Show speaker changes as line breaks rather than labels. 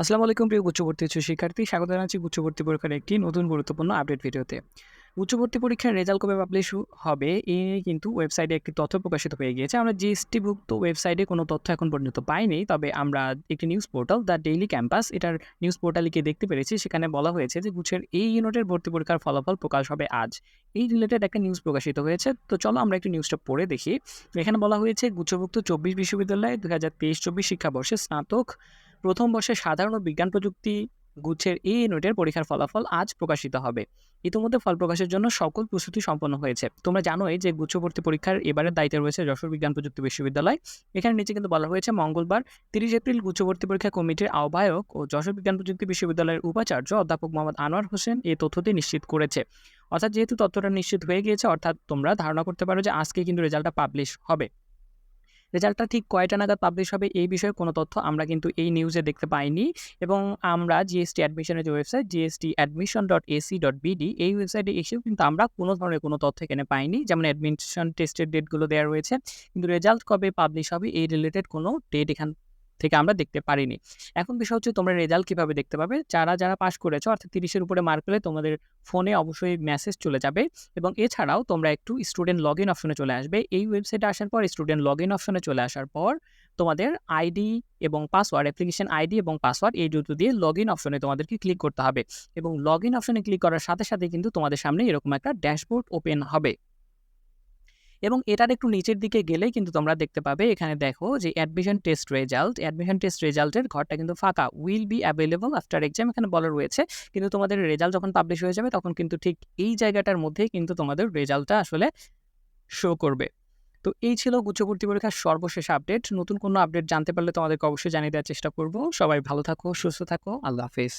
আসসালামু আলাইকুম প্রিয় উচ্চবর্তী উচ্চ শিক্ষার্থী। স্বাগত জানাচ্ছি উচ্চবর্তী পরীক্ষার একটি নতুন গুরুত্বপূর্ণ আপডেট ভিডিওতে উচ্চবর্তী পরীক্ষার রেজাল্ট কবে পাবলিশ হবে, এ নিয়ে কিন্তু ওয়েবসাইটে একটি তথ্য প্রকাশিত হয়ে গিয়েছে। আমরা জিএসটিভুক্ত ওয়েবসাইটে কোনো তথ্য এখন পর্যন্ত পাইনি, তবে আমরা একটি news portal the daily campus এটার নিউজ পোর্টালে গিয়ে দেখতে পেরেছি। সেখানে বলা হয়েছে যে গুছের এই ইউনিটের ভর্তি পরীক্ষার ফলাফল প্রকাশ হবে আজ। এই রিলেটেড একটা নিউজ প্রকাশিত হয়েছে। তো চলো আমরা একটু নিউজটা পড়ে দেখি। এখানে বলা হয়েছে, গুচ্ছভুক্ত চব্বিশ বিশ্ববিদ্যালয় দু হাজার তেইশ চব্বিশ শিক্ষাবর্ষে স্নাতক প্রথম বর্ষে সাধারণ ও বিজ্ঞান প্রযুক্তি গুচ্ছের এই ইউনিটের পরীক্ষার ফলাফল আজ প্রকাশিত হবে। ইতিমধ্যে ফল প্রকাশের জন্য সকল প্রস্তুতি সম্পন্ন হয়েছে। তোমরা জানোই যে গুচ্ছভর্তি পরীক্ষার এবারের দায়িত্বে রয়েছে যশোর বিজ্ঞান প্রযুক্তি বিশ্ববিদ্যালয়। এখানে নিচে কিন্তু বলা হয়েছে, মঙ্গলবার তিরিশ এপ্রিল গুচ্ছভর্তি পরীক্ষা কমিটির আহ্বায়ক ও যশোর বিজ্ঞান প্রযুক্তি বিশ্ববিদ্যালয়ের উপাচার্য অধ্যাপক মোহাম্মদ আনোয়ার হোসেন এই তথ্যটি নিশ্চিত করেছে। অর্থাৎ যেহেতু তথ্যটা নিশ্চিত হয়ে গিয়েছে, অর্থাৎ তোমরা ধারণা করতে পারো যে আজকে কিন্তু রেজাল্টটা পাবলিশ হবে। রেজাল্টটা ঠিক কয়টা নাগাদ পাবলিশ হবে এই বিষয়ে কোনো তথ্য আমরা কিন্তু এই নিউজে দেখতে পাইনি। এবং আমরা জিএসটি অ্যাডমিশনের যে website GST admission dot AC dot BD এই ওয়েবসাইটে এসেও কিন্তু আমরা কোনো ধরনের কোনো তথ্য এখানে পাইনি। যেমন অ্যাডমিশন টেস্টের ডেটগুলো দেওয়া রয়েছে। কিন্তু রেজাল্ট কবে পাবলিশ হবে এই রিলেটেড কোনো ডেট এখান থেকে আমরা দেখতে পারিনি। এখন বিষয় হচ্ছে তোমরা রেজাল্ট কীভাবে দেখতে পাবে? যারা যারা পাস করেছ, অর্থাৎ তিরিশের উপরে মার্ক পেলে তোমাদের ফোনে অবশ্যই মেসেজ চলে যাবে এবং এছাড়াও তোমরা একটু স্টুডেন্ট লগ ইন অপশনে চলে আসবে। এই ওয়েবসাইটে আসার পর স্টুডেন্ট লগ ইন অপশনে চলে আসার পর তোমাদের আইডি এবং পাসওয়ার্ড অ্যাপ্লিকেশন আইডি এবং পাসওয়ার্ড এই দুটো দিয়ে লগ ইন অপশনে তোমাদেরকে ক্লিক করতে হবে এবং লগ ইন অপশনে ক্লিক করার সাথে সাথে কিন্তু তোমাদের সামনে এরকম একটা ড্যাশবোর্ড ওপেন হবে। এবং এটার একটু নিচের দিকে গেলে কিন্তু তোমরা দেখতে পাবে, এখানে দেখো যে admission test result admission test রেজাল্টের ঘরটা কিন্তু ফাঁকা। Will be available after exam এখানে বলা রয়েছে। কিন্তু তোমাদের রেজাল্ট যখন পাবলিশ হয়ে যাবে, তখন কিন্তু ঠিক এই জায়গাটার মধ্যেই কিন্তু তোমাদের রেজাল্টটা আসলে শো করবে। তো এই ছিল গুচ্ছভর্তি পরীক্ষার সর্বশেষ আপডেট নতুন কোনো আপডেট জানতে পারলে তোমাদেরকে অবশ্যই জানিয়ে দেওয়ার চেষ্টা করব। সবাই ভালো থাকো, সুস্থ থাকো। আল্লাহ হাফিজ।